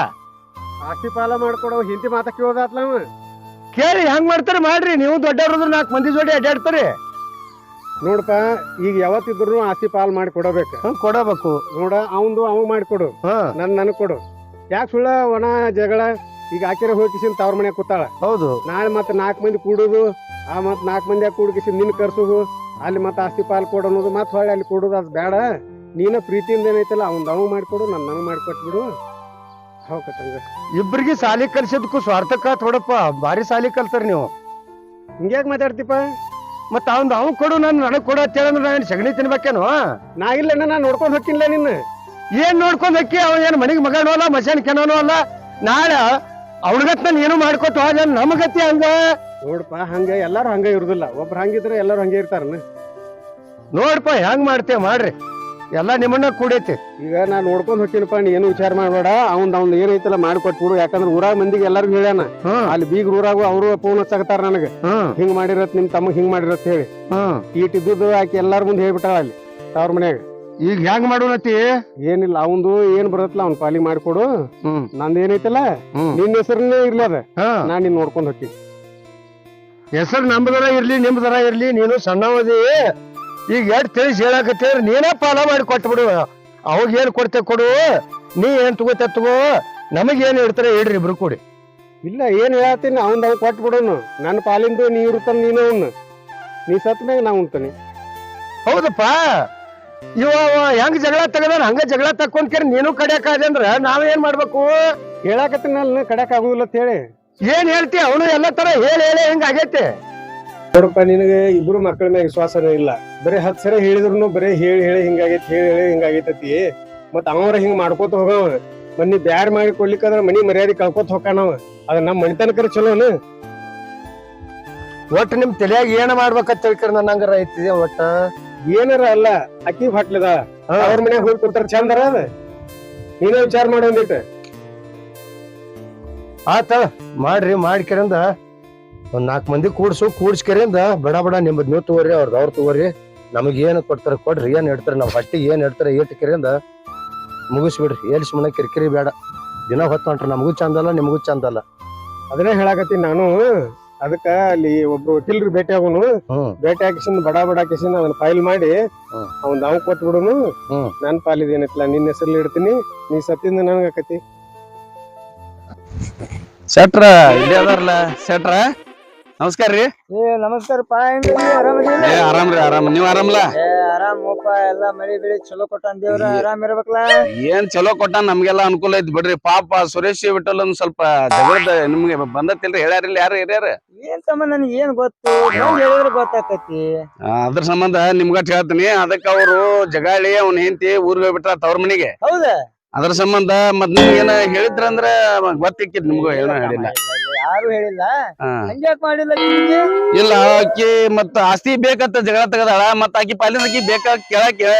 ಆಸ್ತಿ ಪಾಲ ಮಾಡ್ಕೊಡೋ ಹಿಂದಿ ಮಾತ ಕೇಳೋದಾತ್ಲ ಅವ. ಕೇಳಿ ಹೆಂಗ್ ಮಾಡ್ತಾರೆ ಮಾಡ್ರಿ ನೀವು ದೊಡ್ಡವ್ರದ್ರ ನಾಲ್ಕು ಮಂದಿ ಜೋಡಿ ಅಡ್ಡಾಡ್ತಾರೆ ನೋಡಪ್ಪ ಈಗ ಯಾವತ್ತಿದ್ರು ಆಸ್ತಿ ಪಾಲ್ ಮಾಡಿ ಕೊಡಬೇಕು. ಹಂಗ್ ಕೊಡಬೇಕು. ನೋಡ ಅವಂದು ಅವ್ ಮಾಡಿಕೊಡು ನನ್ ನನಗ್ ಕೊಡು. ಯಾಕೆ ಸುಳ್ಳ ಒಣ ಜಗಳ? ಈಗ ಆಕೆರ ಹೋಗಿಸಿನ್ ತವ್ರ ಮನೆ ಕೂತಾಳ. ಹೌದು. ನಾಳೆ ಮತ್ತೆ ನಾಲ್ಕು ಮಂದಿ ಕೂಡುದು ಆ ಮತ್ ನಾಲ್ಕು ಮಂದಿ ಕೂಡ್ಕಿಸಿ ನಿನ್ ಕರ್ಸುದು ಅಲ್ಲಿ ಮತ್ತೆ ಆಸ್ತಿ ಪಾಲ್ ಕೊಡೋದು ಮತ್ತೆ ಹೊಳ್ಳಿ ಅಲ್ಲಿ ಕೊಡುದು ಅದು ಬೇಡ ನೀನ ಪ್ರೀತಿಯಿಂದ ಏನೈತಲ್ಲ ಅವ್ನ ಅವ್ ಮಾಡಿಕೊಡು ನನ್ ನನಗ್ ಮಾಡಿಕೊಟ್ಬಿಡು. ಹೌಕತ್ತಂಗ ಇಬ್ರಿಗೆ ಸಾಲಿ ಕಲ್ಸಿದ್ಕು ಸ್ವಾರ್ಥಕ್ಕ ತೋಡಪ್ಪ ಭಾರಿ ಸಾಲಿ ಕಲ್ತಾರ ನೀವು. ಹಿಂಗ್ಯಾಕ್ ಮಾತಾಡ್ತಿಪ್ಪ? ಮತ್ತ ಅವ್ನ್ ಅವ್ನ್ ಕೊಡು ನಾನು ನನಗ್ ಕೊಡು ಅಂತ ಹೇಳಂದ್ರೆ ನಾನು ಸಗಣಿ ತಿನ್ಬೇಕೇನು? ನಾ ಇಲ್ಲ ನಾ ನೋಡ್ಕೊಂಡ್ ಹೋಗ್ತಿಲ್ಲ ನಿನ್ನ. ಏನ್ ನೋಡ್ಕೊಂಡ್ ಹಕ್ಕಿ ಅವ ಏನ್ ಮನೆಗೆ ಮಗನೋ ಅಲ್ಲ ಮಸಾನ್ ಕೆನೋನು ಅಲ್ಲ? ನಾಳೆ ಅವ್ನಗತ್ ನಾನು ಏನು ಮಾಡ್ಕೊತ ಹೋದ ನಮಗತಿ ಹಂಗ? ನೋಡಪ್ಪ ಹಂಗ ಎಲ್ಲಾರು ಹಂಗ ಇರುದಿಲ್ಲ. ಒಬ್ರು ಹಂಗಿದ್ರೆ ಎಲ್ಲಾರು ಹಂಗೆ ಇರ್ತಾರನ. ನೋಡ್ಪ ಹೆಂಗ್ ಮಾಡ್ತೇವ್ ಮಾಡ್ರಿ. ಎಲ್ಲಾ ನಿಮ್ಮನ್ನ ಕೂಡೈತಿ. ಈಗ ನಾ ನೋಡ್ಕೊಂಡ್ ಹೋಗ್ತೀನಪ್ಪ ನೀ ಏನು ವಿಚಾರ ಮಾಡಬೇಡ. ಅವ್ನ್ ಅವ್ನ್ ಏನೈತಲ್ಲ ಮಾಡ್ಕೊಟ್ಬಿಡು. ಯಾಕಂದ್ರೆ ಊರಾಗ ಮಂದಿಗೆ ಎಲ್ಲಾರ್ಗು ಹೇಳ್ಯಾನ. ಹ್ಮ್ ಅಲ್ಲಿ ಬೀಗ್ರ ಊರಾಗು ಅವರು ಫೋನ್ ಹಚ್ಚಾಕತ್ತಾರ ನನಗೆ. ಹ್ಮ್ ಹಿಂಗ್ ಮಾಡಿರತ್ ನಿಮ್ ತಮ್ಮ ಹಿಂಗ್ ಮಾಡಿರತ್ ಹೇಳಿ. ಹ್ಮ್ ಈಟ್ ಇದ್ದುದು ಆಕಿ ಎಲ್ಲಾರ ಮುಂದೆ ಹೇಳ್ಬಿಟ್ಟಾಳ ಅಲ್ಲಿ ತವ್ರ ಮನ್ಯಾಗ. ಈಗ ಹೆಂಗ್ ಮಾಡೋಣತಿ ಏನಿಲ್ಲ ಅವಂದು ಏನ್ ಬರತ್ತಲ್ಲ ಅವ್ನ ಪಾಲಿ ಮಾಡ್ಕೊಡು. ಹ್ಮ್. ನಂದ್ ಏನೈತಲ್ಲ ಹ್ಮ್. ನಿನ್ನ ಹೆಸರನ್ನೇ ಇರ್ಲಿ ಅದ. ಹಾ. ನಾ ನಿನ್ ನೋಡ್ಕೊಂಡ್ ಹೋಗ್ತೀನಿ ಹೆಸರು ನಮ್ದರ ಇರ್ಲಿ ನಿಮ್ದರ ಇರ್ಲಿ ನೀನು ಸಣ್ಣವದಿ. ಈಗ ಎಷ್ಟ್ ತಿಳಿಸಿ ಹೇಳಕತ್ತೀರಿ ನೀನೇ ಪಾಲ ಮಾಡಿ ಕೊಟ್ಬಿಡು. ಅವಾಗ ಏನ್ ಕೊಡ್ತೇ ಕೊಡು ನೀ ಏನ್ ತಗೋತ ತಗೋ ನಮಗೇನ್ ಇಡ್ತಾರೆ ಹೇಳ್ರಿ ಇಬ್ರು ಕೂಡಿ. ಇಲ್ಲ ಏನ್ ಹೇಳತ್ತೀನಿ ಅವ್ನ್ ಅವ್ನ್ ಕೊಟ್ಟು ಬಿಡೋನು ನನ್ನ ಪಾಲಿಂದು ನೀ ಇರುತ್ತಾನ ನೀನು ಅವನು. ನೀ ಸತ್ ಮ್ಯಾಗ ನಾ ಉಣ್ತಾನೆ. ಹೌದಪ್ಪ. ಇವ ಅವ ಹೆಂಗ್ ಜಗಳ ತಗದಾನ ಹಂಗ ಜಗಳ ತಕ್ಕೊಂಡ್ಕೇರಿ ನೀನು ಕಡ್ಯಾಕ ಅಂದ್ರ ಏನ್ ಮಾಡ್ಬೇಕು? ಹೇಳಾಕತ್ತೀನಿ ಕಡಕ್ ಆಗುದಿಲ್ಲ ಅಂತ ಹೇಳಿ. ಏನ್ ಹೇಳ್ತಿ ಅವನು ಎಲ್ಲ ತರ ಹೇಳಿ ಹೇಳಿ ಹೆಂಗ ಆಗೈತೆ. ನೋಡಪ್ಪ ನಿನಗೆ ಇಬ್ರು ಮಕ್ಕಳ ಮ್ಯಾಗ ವಿಶ್ವಾಸನೇ ಇಲ್ಲ. ಬರೀ ಹತ್ತು ಸರಿ ಹೇಳಿದ್ರು ಬರೀ ಹೇಳಿ ಹೇಳಿ ಹಿಂಗಾಗೈತಿ ಹೇಳಿ ಹೇಳಿ ಹಿಂಗಾಗೈತತಿ. ಮತ್ ಅವ್ರ ಹಿಂಗ್ ಮಾಡ್ಕೋತ ಹೋಗವ ಮನಿ ಬ್ಯಾರ್ ಮಾಡಿ ಕೊಡ್ಲಿಕ್ಕಂದ್ರ ಮನಿ ಮರ್ಯಾದೆ ಕಳ್ಕೊತ ಹೋಗಾನವ ಅದ ನಮ್ ಮನಿತನಕರ ಚಲೋನು. ಒಟ್ಟು ನಿಮ್ ತಲೆಯಾಗ ಏನ ಮಾಡ್ಬೇಕಂತ ತಿಳ್ಕರ್ ನನ್ನಂಗಾರ ಐತಿ ಒಟ್ಟ. ಏನಾರ ಅಲ್ಲ ಅಕ್ಕಿ ಹೊಟ್ಲದ. ಅವ್ರ ಮನ್ಯಾಗ ಹೋಗಿ ಕೊಡ್ತಾರ ಚಂದರ ಅದ. ನೀನ ವಿಚಾರ ಮಾಡಿ ಒಂದಿಟ್ಟು ಆತ ಮಾಡ್ರಿ ಮಾಡ್ಕೆರಿಂದ. ಒಂದ್ ನಾಲ್ಕು ಮಂದಿ ಕೂಡ್ಸು ಕೂಡ್ಸ್ಕರಿಂದ ಬಡ ಬಡ ನಿಮ್ಮದ್ ನೀವು ತಗೋರಿ ಅವ್ರದ್ದು ಅವ್ರು ತಗೋರಿ. ನಮಗ್ ಏನ್ ಕೊಡ್ತಾರ ಕೊಡ್ರಿ ಏನ್ ಹೇಳ್ತಾರ ನಾವ್ ಹೊಟ್ಟಿ ಏನ್ ಹೇಳ್ತಾರ ಏಟ್ ಕರಿಂದ ಮುಗಿಸ್ಬಿಡ್ರಿ. ಎಲ್ಲಿ ಸುಮ್ಮನೆ ಕಿರಿಕಿರಿ ಬೇಡ. ದಿನ ಹೊತ್ತು ಹೊಂಟ್ರ ನಮಗೂ ಚಂದಲ್ಲ ನಿಮಗೂ ಚಂದಲ್ಲ ಅದನ್ನೇ ಹೇಳಾಕತ್ತೀನಿ ನಾನು. ಅದಕ್ಕ ಅಲ್ಲಿ ಒಬ್ರು ವಕೀಲ್ರಿ ಭೇಟಿ ಆಗೋನು. ಹ್ಮ್. ಭೇಟಿ ಹಾಕಿಸಿ ಬಡ ಬಡ ಹಾಕಿಸಿಂದ ಅದನ್ನ ಫೈಲ್ ಮಾಡಿ ಹ್ಮ್. ಅವ್ನ್ ನಾವು ಕೊಟ್ಟು ಬಿಡುನು ಹ್ಮ್. ನನ್ ಪಾಲಿದೇನಿಲ್ಲ ನಿನ್ನ ಹೆಸರಲ್ಲಿ ಇಡ್ತೀನಿ. ನೀ ಸತ್ತಿಂದ ನನಗಾಕತಿ ಆಕತಿ. ಶೆಟ್ರ ಇಲ್ಲಿ ಅದಾರಲ್ಲ ಶೆಟ್ರ? ನಮಸ್ಕಾರ ರೀ. ಏ ನಮಸ್ಕಾರಪ್ಪ ಹೆಂಗ್ ಆರಾಮದಿಲ್ಲ ಏ ಆರಾಮ್ರಿ ಆರಾಮ್. ನೀವ್ ಆರಾಮಲ್ಲ ಏ ಆರಾಮಪ್ಪ ಎಲ್ಲಾ ಮಳಿ ಬೆಳಿ ಚಲೋ ಕೊಟ್ಟಾನ ದೇವ್ರ ಆರಾಮ್ ಇರ್ಬೇಕಲ್ಲ ಏನ್ ಚಲೋ ಕೊಟ್ಟ ನಮ್ಗೆಲ್ಲ ಅನುಕೂಲ ಐತಿ ಬಿಡ್ರಿ. ಪಾಪ ಸುರೇಶ್ ವಿಠಲ್ ಒಂದ್ ಸ್ವಲ್ಪ ಜಗಳದ ನಿಮ್ಗೆ ಬಂದತ್ತಿಲ್ರಿ ಹೇಳ್ಯಾರಿಲ್ಲ ಯಾರು ಹಿರಿಯರ? ಏನ್ ಸಂಬಂಧ ನನ್ಗೆ ಏನ್ ಗೊತ್ತು? ಹೆಂಗ್ ಹೇಳಿದ್ರೆ ಗೊತ್ತಾಕತಿ ಅದ್ರ ಸಂಬಂಧ ನಿಮ್ಗಟ್ ಹೇಳ್ತೀನಿ. ಅದಕ್ಕ ಅವ್ರು ಜಗಾಳಿ ಅವ್ನ ಹೆಂಡತಿ ಊರ್ಗ ಹೋಗ್ಬಿಟ್ರ ತವ್ರ ಮನಿಗೆ. ಹೌದಾ? ಅದ್ರ ಸಂಬಂಧ ಮತ್ ನಿಮ್ಗೆ ಏನ ಹೇಳಿದ್ರಂದ್ರ ಗೊತ್ತಿಕ್ಕಿದ್ ನಿಮ್ಗೂ ಏನೋ ಹೇಳಿಲ್ಲ. ಯಾರು ಹೇಳಿಲ್ಲ. ಹಂಗ್ಯಾಕ್ ಮಾಡಿಲ್ಲ ನಿಮ್ಗೆ? ಇಲ್ಲ ಆಕಿ ಮತ್ತ ಆಸ್ತಿ ಬೇಕಂತ ಜಗಳ ತೆಗದಾಳ ಮತ್ತ ಆಕಿ ಪಾಲಿನ ಆಕಿ ಬೇಕ ಕೇಳಕ್ಕೆ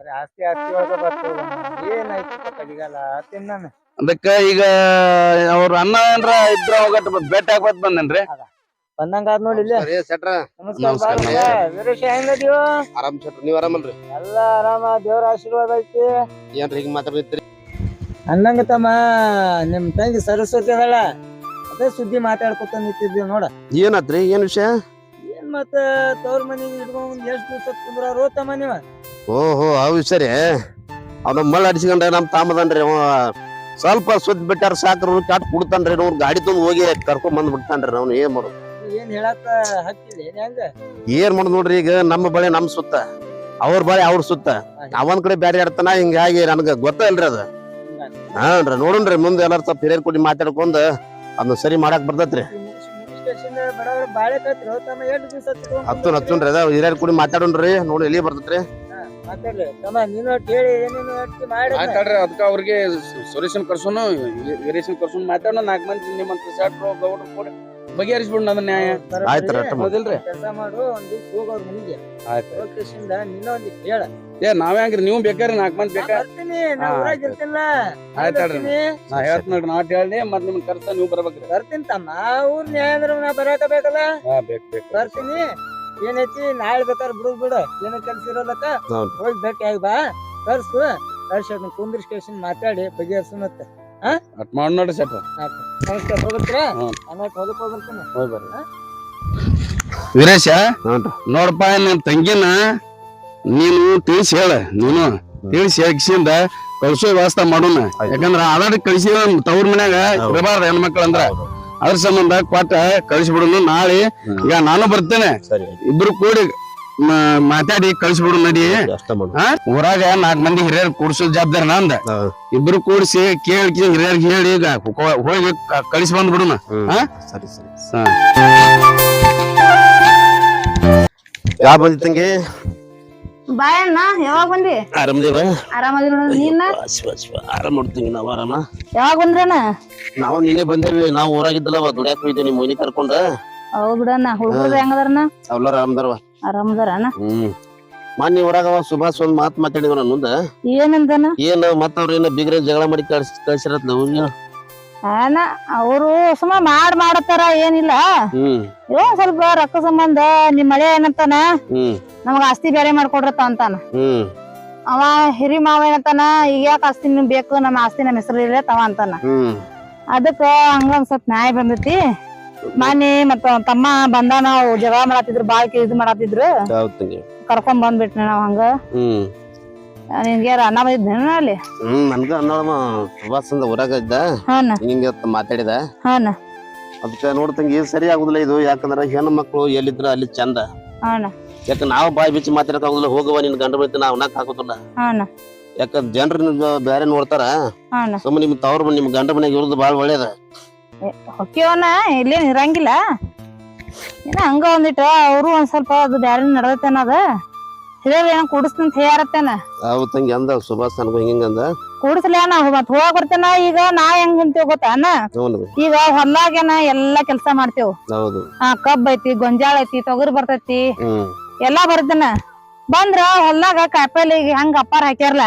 ಬರೀ ಆಸ್ತಿ ಆಸ್ತಿ ಒಳಗ ಬರ್ತದ ಏನಾಯ್ತು ಕಡಿಗಲ್ಲ ತಿನ್ನ ನಾನು. ಅದಕ್ಕ ಈಗ ಅವ್ರ ಅಣ್ಣ ಏನ್ರ ಇದ್ರ ಹೋಗಟ್ ಭೇಟಿ ಆಗ್ಬತ್ ಬಂದನ್ರಿ? ಬಂದಂಗ ಆದ್ ನೋಡಿ ಇಲ್ಲೇ. ಸೆಟ್ರ ನಮಸ್ಕಾರ ನಮಸ್ಕಾರ, ಬಾರಪ್ಪ. ವೀರೇಶ ಹೆಂಗದೀವ ಆರಾಮ್ ಸೆಟ್ರ ನೀವ್ ಆರಾಮಲ್ರಿ ಎಲ್ಲ ಆರಾಮ ದೇವ್ರ ಆಶೀರ್ವಾದ ಐತಿ. ಏನ್ರಿ ಹಿಂಗ್ ಮಾತಾಡ್ತೀರಿ ಅನ್ನಂಗ ತಮ್ಮ ನಿಮ್ ತಂಗಿ ಸರಸ್ವತಿ ಅದಳ. ಅದೇ ಸುದ್ದಿ ಮಾತಾಡ್ಕೊತ ನಿಂತಿದ್ದೀವಿ ನೋಡ. ಏನತ್ರಿ? ಏನ್ ವಿಷಯ? ಏನ್ ಮತ್ತ ತವ್ರ ಮನೆ ಇಟ್ಕೊಂಡ್ ಎಷ್ಟ್ ದಿವಸ ಕುಂದ್ರ ತಮ್ಮ ನೀವ ಓಹೋ ವಿಷಯ ಸರಿ ಅವ್ನ ಮಳ್ಳ ಅಡಿಸ್ಕೊಂಡ್ರೆ ನಮ್ ತಾಮದನ್ರಿ ಅವ. ಸ್ವಲ್ಪ ಸುದ್ದಿ ಬಿಟ್ಟಾರ ಸಾಕ್ರ ಕಾಟ್ ಕುಡ್ತಾನ್ರಿ ಅವ್ರ ಗಾಡಿ ತಂದು ಹೋಗಿ ಕರ್ಕೊಂಡ್ ಬಂದ್ ಬಿಡ್ತಾನ್ರಿ ಅವ್ನು ಏನ್ ಮಾಡೋದು? ಏನ್ ಹೇಳಾಕ ಹಕ್ಕಿಲ್ಲ ಏನ್ ಹೆಂಗ? ಏನ್ ಮಾಡೋದು ನೋಡ್ರಿ ಈಗ ನಮ್ಮ ಬಳಿ ನಮ್ ಸುತ್ತ. ಅವ್ರ ಬಳಿ ಅವ್ರ ಸುತ್ತ. ಅವನ್ ಕಡೆ ಬ್ಯಾರೆ ಆಡ್ತಾನ ಹಿಂಗಾಗಿ ನನಗ ಗೊತ್ತ ಇಲ್ರಿ ಅದ. ಹಾನ್ರಿ ನೋಡೋಣ್ರಿ ಮುಂದೆ ಎಲ್ಲಾರು ಸ್ವಲ್ಪ ಹಿರಿಯರ್ ಕೂಡಿ ಮಾತಾಡ್ಕೊಂಡ್ ಅದನ್ನ ಸರಿ ಮಾಡಕ್ ಬರ್ತೈತ್ರಿ. ಹತ್ತು ಹತ್ತೂನ್ರಿ ಅದ ಹಿರಿಯರ್ ಕೂಡಿ ಮಾತಾಡೋಣ್ರಿ ನೋಡಿ ಎಲ್ಲಿ ಬರ್ತೈತ್ರಿ. ಮಾತಾಡ್ರಿ ಅದಕ್ಕ ಅವ್ರಿಗೆ ಸೊಲ್ಯೂಷನ್ ಕರ್ಸೋನು ವೇರಿಯೇಷನ್ ಕರ್ಸೋನು ಮಾತಾಡೋಣ ನಾಲ್ಕು ಮಂದಿ ನಿಮ್ಮಂತ ಶೆಟ್ರು ಗೌಡ್ರು ಕೂಡ ಬಗೆಹರಿಸ್ಬಿಡ್ ಅದನ್ನ ನ್ಯಾಯ. ಆಯ್ತು ಮಾಡ್- ಕೆಲಸ ಮಾಡು ಒಂದು ಹೋಗೋದು ಮುಂದೆ. ಆಯ್ತು ನಿನ್ನ ಒಂದು ಹೇಳ ಏ ನಾವೇ ಹಂಗ್ರಿ ನೀವು ಬೇಕಾರಿ ನಾಲ್ಕು ಮಂದಿ ಬೇಕಾ ಬರ್ತೀನಿ ನಾ ಊರಾಗ ಆಯ್ತ್ ಹೇಳ್ರಿ. ನಾ ನೋಡ್ರಿ ನಾಟ್ ಹೇಳಿ ಮತ್ ನಿಮ್ ಕರ್ಸ ನೀವು ಬರ್ಬೇಕ್ರಿ. ಬರ್ತೀನಿ ತಮ್ಮ ಊರ್ ನ್ಯಾಯ ಅಂದ್ರೆ ನಾ ಬರಾಕ ಬೇಕಲ್ಲ? ಹಾ ಬೇಕು ಬೇಕು. ಬರ್ತೀನಿ. ಏನೈತಿ ನಾಳೆ ಬೇಕಾದ್ರೆ ಬಿಡು ಬಿಡು. ಏನೋ ಕೆಲ್ಸ ಇರೋದಕ್ಕ ಹೌದು. ಹೋಗಿ ಭೇಟಿ ಆಗಿ ಬಾ. ಕರ್ಸು. ಕರ್ಸಿ ಕುಂದ್ರಿ ಕುಂದ್ರ ಸ್ಟೇಷನ್ ಮಾತಾಡಿ ಬಗೆಹರ್ಸನತ್ತ ಅಟ್ ಮಾಡ್ ನೋಡ್ರಿ ನಮಸ್ಕಾರ ಹ್ಮ್. ಹೋಗಿ ಬರ್ರಿ. ವೀರೇಶ. ನೋಡಪ್ಪ ನಿನ್ ತಂಗಿನ ನೀನು ತಿಳಿಸಿ ಹೇಳ ನೀನು ತಿಳಿಸಿ ಹೆಗ್ಸಿಂದ ಕಳ್ಸೋ ವ್ಯವಸ್ಥೆ ಮಾಡೋಣ. ಯಾಕಂದ್ರ ಅದಕ್ಕೆ ಕಳಿಸಿ ತವ್ರ ಮನ್ಯಾಗ. ಇರಬಾರ್ದ ಹೆಣ್ಮಕ್ಳು ಅಂದ್ರ. ಅದ್ರ ಸಂಬಂಧ ಕೊಟ್ಟ ಬಿಡೋಣ ನಾಳೆ. ಈಗ ನಾನು ಬರ್ತೇನೆ. ಇಬ್ರು ಕೂಡಿ ಮಾತಾಡಿ ಕಳಿಸ್ಬಿಡು ನಡಿ. ಊರಾಗ ನಾಲ್ಕು ಮಂದಿ ಹಿರಿಯರ್ ಕೂಡಿಸೋ ಜವಾಬ್ದಾರಿ ನಂದ. ಇಬ್ರು ಕೂಡಿಸಿ ಕೇಳಿ ಹಿರಿಯರ್ಗೆ ಹೇಳಿ ಈಗ ಹೋಗಿ ಕಳಿಸಿ ಬಂದ್ಬಿಡುನ. ಯಾವ ಹಾ? ಸರಿ ಸರಿ ಹಾ. ಯಾ ಬಂದಿತ್ತಂಗೆ ಬಾಯಣ್ಣ ಯಾವಾಗ ಬಂದಿ? ಆರಾಮದೇವ ಆರಾಮದಿ ನೋಡ ನೀನ? ಆರಾಮ್ ನೋಡ್ತೀವಿ ನಾವು ಆರಾಮ. ಯಾವಾಗ ಬಂದ್ರಣ್ಣ ನಾವು ನೀನೇ ಬಂದೇವಿ ನಾವು ದುಡ್ಯಾಕ್ ಕರ್ಕೊಂಡ. ಬಿಡಣ್ಣ ಹುಡುಗರು ಹೆಂಗದಾರಣ್ಣ ಅವ್ಲಾರ ಆರಾಮದಾರವ ಆರಾಮದಾರಣ್ಣ ಹ್ಮ್. ಮೊನ್ನೆ ಊರಾಗ ಅವ ಸುಭಾಷ್ ಒಂದ್ ಮಾತ್ ಮಾತಾಡಿವ ನನ್ನ ಮುಂದ. ಏನಂದನ ಏನ್ ಮತ್ತ ಅವ್ರ ಏನ ಬಿಗ್ರೆ ಜಗಳ ಮಾಡಿ ಕಳ್ಸಿ ಕಳ್ಸಿರತ್ ಅವರು ಸುಮ್ಮ ಮಾಡ್ ಮಾಡತ್ತಾರ ಏನಿಲ್ಲ. ಹ್ಮ್. ಇವ ಸ್ವಲ್ಪ ರೊಕ್ಕ ಸಂಬಂಧ ನಿಮ್ ಮಳೆ ಏನಂತಾನ? ಹ್ಮ್. ನಮಗ ಆಸ್ತಿ ಬೇರೆ ಮಾಡ್ಕೊಡ್ರತ್ತ ಅಂತಾನ. ಹ್ಮ್. ಅವ ಹಿರಿ ಮಾವ ಏನಂತಾನ? ಈಗ ಯಾಕೆ ಆಸ್ತಿ ನಿಮ್ ಬೇಕು? ನಮ್ಮ ಆಸ್ತಿ ನಮ್ಮ ಹೆಸರು ಇಲ್ಲ ತವ ಅಂತಾನ. ಹ್ಮ್. ಅದಕ್ಕ ಹಂಗ ಒಂದ್ ಸ್ವಲ್ಪ ನ್ಯಾಯ ಬಂದೈತಿ. ಮಾನಿ ಮತ್ತ ಅವ್ನ್ ತಮ್ಮ ಬಂದಾನ ಅವ್ ಜಗಳ ಮಾಡತ್ತಿದ್ರು ಬಾಳ್ ಇದು ಮಾಡತ್ತಿದ್ರು ಹೌದ್ ತಂಗಿ. ಕರ್ಕೊಂಡ್ ಬಂದ್ಬಿಟ್ನ ನಾವ್ ಹಂಗ. ಹ್ಮ್. ನಿನ್ಗೆ ಯಾರ ಅಣ್ಣ ಬಂದಿದ್ನ ಅಲ್ಲಿ? ಹ್ಮ್ ನನ್ಗ ಅನ್ನೋಳಮ್ಮ ಸುಭಾಷ್ ಅಂದ ಊರಾಗ ಇದ್ದ. ಹಾನ ಹಿಂಗ ಮಾತಾಡಿದ. ಹಾನ ಅದಕ್ಕೆ ನೋಡ್ತಂಗಿ ಸರಿ ಆಗುದಿಲ್ಲ ಇದು. ಯಾಕಂದ್ರೆ ಹೆಣ್ಣು ಮಕ್ಕಳು ಎಲ್ಲಿದ್ರ ಅಲ್ಲಿ ಚಂದ. ಹಾನ ಯಾಕ ನಾವು ಬಾಯಿ ಬಿಚ್ಚಿ ಮಾತಾಡಕ್ ಹೋಗುವ ಹೋಗವ ನಿನ್ ಗಂಡ ಬೈತಿ ನಾವ್ ಅನ್ನಕ್ ಹಾಕೋದಿಲ್ಲ. ಹಾನ ಯಾಕ ಜನರು ಬೇರೆ ನೋಡ್ತಾರ? ಹಾನ ಸುಮ್ಮನೆ ನಿಮ್ ತವ್ರ ಮನೆ ನಿಮ್ ಗಂಡ ಮನೆಗೆ ಇರೋದು ಬಾಳ ಒಳ್ಳೇದ. ಹೊಕ್ಕಿವನ ಇಲ್ಲೇನ್ ಇರಂಗಿಲ್ಲ. ಏನ ಹಂಗ ಒಂದಿಟ್ಟ ಅವರು ಒಂದ್ ಸ್ವಲ್ಪ ಅದು ಬ್ಯಾರೆ ನಡ್ದೈತೇನ ಅದ ಏನ ಕೂಡಿಸ್ತಂತ ಹೇಳತ್ತೇನ ತಂಗಿ ಅಂದ ಸುಭಾಷ್ ನನಗೂ ಹಿಂಗ ಅಂದ. ಕೂಡಿಸ್ಲ ನಾ ಮತ್ ಹೋಗಾಕ್ ಬರ್ತೇನ ಈಗ ನಾ ಹೆಂಗ್ ಹೌದು ಈಗ ಹೊಲ್ಲಾಗೇನ ಎಲ್ಲಾ ಕೆಲ್ಸ ಮಾಡ್ತೇವ್. ಹೌದು. ಆ ಕಬ್ಬ್ ಐತಿ ಗೊಂಜಾಳ ಐತಿ ತೊಗರಿ ಬರ್ತೈತಿ. ಹ್ಮ್. ಎಲ್ಲಾ ಬರ್ತೇನ. ಬಂದ್ರ ಹೊಲ್ದಾಗ ಕಾಯಿಪಲ್ಲೆ ಈಗ ಹಂಗ ಅಪ್ಪಾರ ಹಾಕ್ಯಾರಲ್ಲ.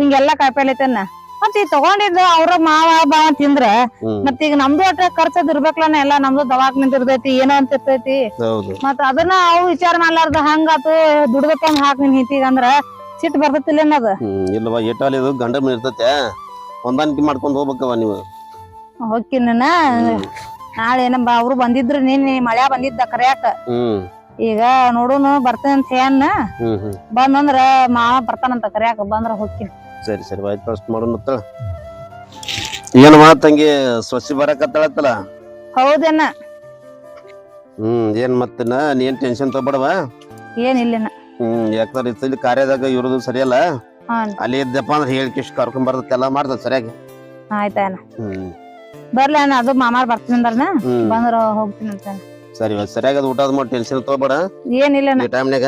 ಹಿಂಗೆಲ್ಲಾ ಕಾಯಿಪಲ್ಲೆ ಐತೇನ? ಮತ್ ಈಗ ತಗೊಂಡಿದ್ದು ಅವ್ರ ಮಾವ ಬಾವ ತಿಂದ್ರ ಮತ್ ಈಗ ನಮ್ದು ಒಟ್ಟ ಖರ್ಚದ್ ಇರ್ಬೇಕಲ್ಲ ಎಲ್ಲಾ ನಮ್ದು ದವಾಕ್ ನಿಂತಿರ್ತೈತಿ ಏನೋ ಅಂತ ಇರ್ತೈತಿ. ಹೌದು. ಮತ್ ಅದನ್ನ ಅವು ವಿಚಾರ ಮಾಡ್ಲಾರ್ದ ಹಂಗಾತು ದುಡ್ದಕ್ಕೊಂದ್ ಹಾಕ್ ನಿನ್ ಹಿಂತಿಗ ಅಂದ್ರ ಸಿಟ್ ಬರ್ತೈತಿಲ್ಲ ಅನ್ನದ. ಹ್ಮ್ ಇಲ್ವಾ ಏಟಾಲಿ ಇದು ಗಂಡ ಮನೆ ಇರ್ತತೆ ಹೊಂದಾಣಿಕೆ ಮಾಡ್ಕೊಂಡ್ ಹೋಗ್ಬೇಕವ ನೀವು. ಹೋಗ್ತೀನಿ ನಾಳೆ ಏನ ಅವ್ರು ಬಂದಿದ್ರು ನೀನ್ ಮಳೆ ಬಂದಿದ್ದ ಕರ್ಯಾಕ. ಹ್ಮ್. ಈಗ ನೋಡುನು ಬರ್ತೇನೆ ಅಂತ ಏನ್ ಹ್ಮ್. ಹ್ಮ್ ಬಂದಂದ್ರ ಮಾವ ಬರ್ತಾನಂತ ಕರ್ಯಾಕ ಬಂದ್ರ ಹೋಗ್ತೀನಿ ಸರಿ ಸರಿ ಆಯ್ತು ಫಸ್ಟ್ ಮಾಡೋಣ ಮತ್ತ. ಏನ್ ತಂಗಿ ಸೊಸಿ ಬರಕತ್ತಳತ್ತಲ್ಲ? ಹೌದೇನ ಹ್ಮ್ ಏನ್ ಮತ್ತನ? ನೀನ್ ಟೆನ್ಷನ್ ತಗೋಬೇಡವ? ಏನಿಲ್ಲ ಹ್ಮ್ ಯಾಕಂದ್ರೆ ಇಲ್ಲಿ ಕಾರ್ಯದಾಗ ಇರೋದು ಸರಿಯಲ್ಲ? ಅಲ್ಲಿ ಇದ್ದಪ್ಪ ಅಂದ್ರೆ ಹೇಳಿಕಿಷ್ಟು ಕರ್ಕೊಂಡ್ ಬರ್ತೈತೆಲ್ಲ ಮಾಡ್ದ ಸರಿಯಾಗಿ? ಆಯ್ತಾ ಹ್ಮ್. ಬರ್ಲಿ ಅಣ್ಣ ಅದು ಮಾಮಾರ್ ಬರ್ತೀನಿ ಅಂದ್ರನ. ಹ್ಮ್. ಬಂದ್ರ ಹೋಗ್ತೀನಿ ಅಂತ ಸರಿ ಸರಿಯಾಗಿ ಅದು ಊಟದ ಮಾಡಿ ಟೆನ್ಷನ್ ತಗೋಬೇಡ. ಏನಿಲ್ಲನ ಈ ಟೈಮ್ನಾಗ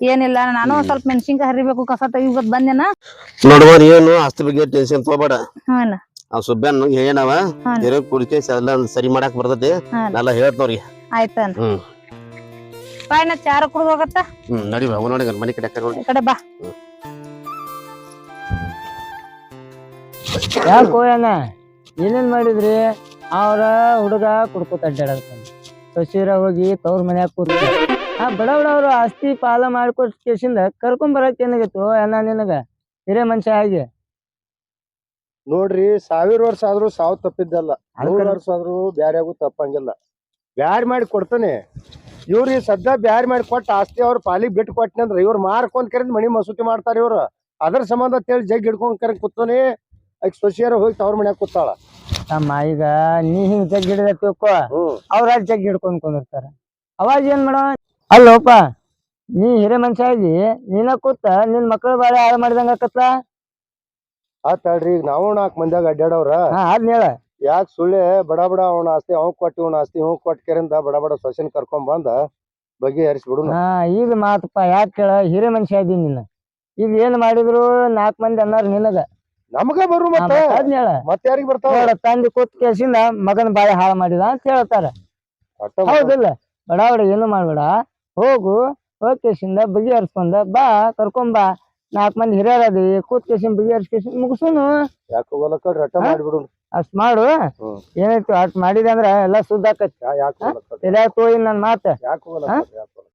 ಏನಿಲ್ಲ ನಾನು ಸ್ವಲ್ಪ ಮೆಣಸಿನ್ಕಾಯಿ ಹರಿಬೇಕು ಕಸ ತೆಗಿಬೇಕು ಬಂದೇನ. ನೋಡುವ ಏನು ಆಸ್ತಿ ಬಗ್ಗೆ ಟೆನ್ಷನ್ ತಗೋಬೇಡ. ಹಾನ ಆ ಸುಬ್ಬನ್ ಹೇಳವ ಹಾ. ಇರೋ ಕುಡಿಕೆ ಎಲ್ಲ ಸರಿ ಮಾಡಾಕ್ ಬರ್ತೈತಿ. ಹಾ. ನಾನೆಲ್ಲ ಹೇಳ್ತವ್ರಿಗೆ ಆಯ್ತಾನ. ನಾ ಚಾರ ಕುಡ್ದು ಹೋಗತ್ತ? ಹ್ಮ್ ನಡಿ ಅವ್ ನೋಡಿ ಮನೆ ಕಡೆ ಕಡೆ ನೋಡಿ. ಕಡೆ ಬಾ. ಯಾಕೋ ಅಣ್ಣ ಏನೇನ್ ಮಾಡಿದ್ರಿ? ಅವ್ರ ಹುಡುಗ ಕುಡ್ಕೋತ ಅಡ್ಡಾಡತಾನ ಸಸಿರ ಹೋಗಿ ತವ್ರ ಮನ್ಯಾಗ ಕೂತ ಆ ಬಡ ಬಡ ಆಸ್ತಿ ಪಾಲ ಮಾಡ್ಕೊಟ್ ಕೇಸಿಂದ ಕರ್ಕೊಂಡ್ ಬರಕ್ ಏನಾಗಿತ್ತು ಅಣ್ಣ ನಿನಗ? ಹಿರೇ ಮನುಷ್ಯ ಆಗಿ ನೋಡ್ರಿ ಸಾವಿರ ವರ್ಷ ಆದ್ರೂ ಸಾವು ತಪ್ಪಿದ್ದಲ್ಲ. ನೂರ್. ವರ್ಷ ಆದ್ರೂ ಬ್ಯಾರ್ಯಾಗೂ ತಪ್ಪಂಗಿಲ್ಲ. ಬ್ಯಾರ್ ಮಾಡಿ ಕೊಡ್ತಾನೆ. ಇವ್ರಿಗೆ ಸದ್ಯ ಬ್ಯಾರ್ ಮಾಡಿ ಕೊಟ್ಟ ಆಸ್ತಿ ಅವ್ರ ಪಾಲಿಗೆ ಬಿಟ್ಟು ಕೊಟ್ಟನೆ ಅಂದ್ರೆ ಇವ್ರು ಮಾರ್ಕೊಂಡ್ ಕರೆದ್ ಮನಿ ಮಸೂತಿ ಮಾಡ್ತಾರ ಇವ್ರು. ಅದ್ರ ಸಂಬಂಧ ಅಂತೇಳಿ ಜಗ್ ಹಿಡ್ಕೊಂಡ್ ಕರೆ ಕೂತಾನೆ ಈಗ ಸೊಸಿಯರ ಹೋಗಿ ತವ್ರ ಮನ್ಯಾಗ ಕೂತಾಳ. ತಮ್ಮ ಈಗ ನೀ ಹಿಂಗ್ ಜಗ್ ಹಿಡಿದ ತಿಳ್ಕೊ. ಅವ್ರ ಜಗ್ ಹಿಡ್ಕೊಂಡ್ ಕುಂದಿರ್ತಾರ. ಅವಾಗ ಏನ್ ಮಾಡೋ? ಅಲ್ಲೋಪ ನೀ ಹಿರೇ ಮನುಷ್ಯ ಆಗಿ ನೀನ ಕೂತ ನಿನ್ ಮಕ್ಳ ಬಾಳೆ ಹಾಳು ಮಾಡಿದಂಗ ಆಕತ್ತ ಆತಾಳ್ರಿ ಈಗ ನಾವು ನಾಲ್ಕು ಮಂದಿಯಾಗ ಅಡ್ಡಾಡವ್ರ ಹಾ ಅದ್ನ ಹೇಳ. ಯಾಕೆ ಸುಳ್ಳೆ ಬಡ ಬಡ ಅವನ ಆಸ್ತಿ ಅವ್ ಕೊಟ್ಟಿ ಇವನ ಆಸ್ತಿ ಹ್ಞೂ ಕೊಟ್ಟ ಕೆರಿಂದ ಬಡ ಬಡ ಸೊಸೆನ್ ಕರ್ಕೊಂಡ್ ಬಂದ ಬಗೆ ಹರಿಸ್ಬಿಡು ಹಾ ಈಗ ಮಾತಪ್ಪ ಯಾಕೆ ಕೇಳ? ಹಿರೇ ಮನುಷ್ಯ ಇದೀನಿ ನೀನು. ಈಗ ಏನ್ ಮಾಡಿದ್ರು ನಾಲ್ಕು ಮಂದಿ ಅನ್ನಾರ ನಿನಗ? ನಮಗ ಬರು ಮತ್ತೆ. ಅದ್ನ ಹೇಳ. ಮತ್ತೆ ಯಾರಿಗ್ ಬರ್ತಾವ? ನೋಡ ತಂದೆ ಕೂತ್ ಕೇಸಿಂದ ಮಗನ ಬಾಳೆ ಹಾಳು ಮಾಡಿದ ಅಂತ ಹೇಳ್ತಾರ. ಹೌದಿಲ್ಲ ಬಡ ಬಡ ಏನು ಮಾಡ್ಬೇಡ. ಹೋಗು ಹೋಗ್ ಕೇಸಿಂದ ಬಗೆಹರಿಸ್ಕೊಂಡ ಬಾ ಕರ್ಕೊಂಡ್ ಬಾ. ನಾಲ್ಕ್ ಮಂದಿ ಹಿರಿಯರ್ ಅದೀವಿ ಕೂತ್ ಮುಗಿಸುನು. ಹೋಗಲಕ್ಕ ರಟ್ಟ ಹಾ? ಮಾಡ್ಬಿಡು ಅಷ್ಟ್ ಮಾಡು. ಏನಾಯ್ತು ಅಷ್ಟ್ ಮಾಡಿದೆ ಅಂದ್ರ ಎಲ್ಲಾ ಸುದ್ದ ಆಕತಿ. ತಲ್ಯಾಗ ಹೋಗಿ ನನ್ ಮಾತ?